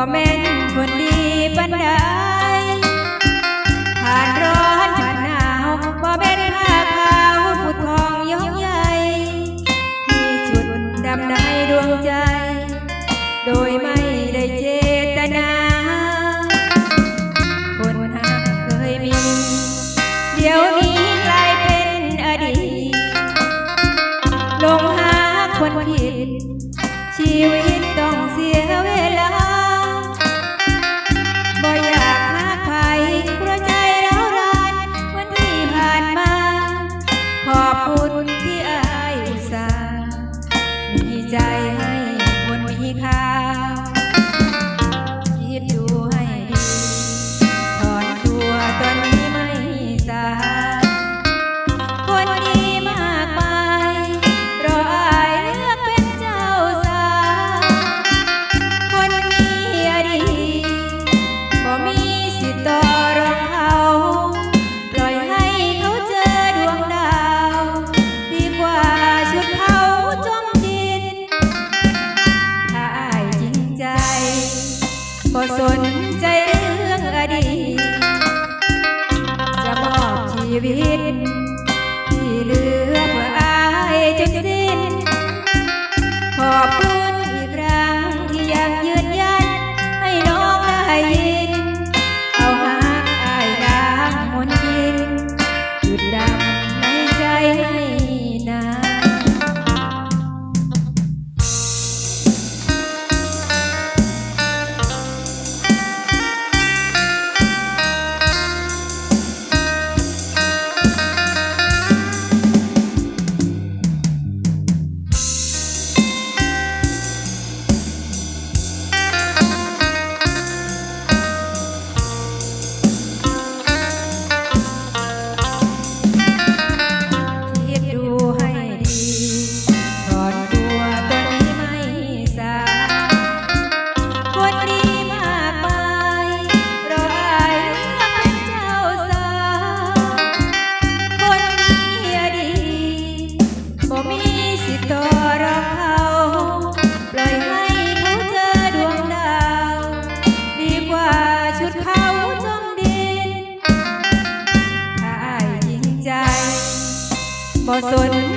บ่แม่นคนดีปันไดผ่านร้อนผ่านหนาวบ่แม่นผ้าขาวผู้ทองยกใหญ่มีจุดดำในดวงใจ โดยไม่ได้เจตนา คนหากเคยมี เดี๋ยวนี้กลายเป็นอดีต ลงหาคนผิดชีวิต xuân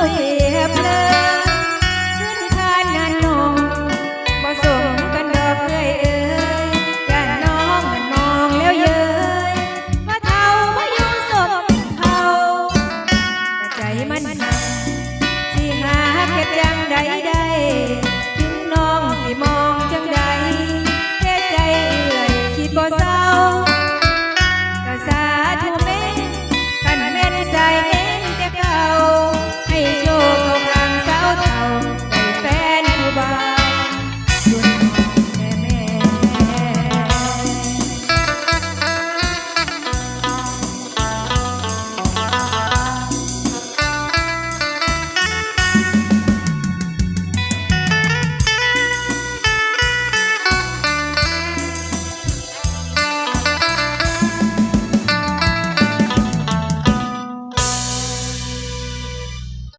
เพลิ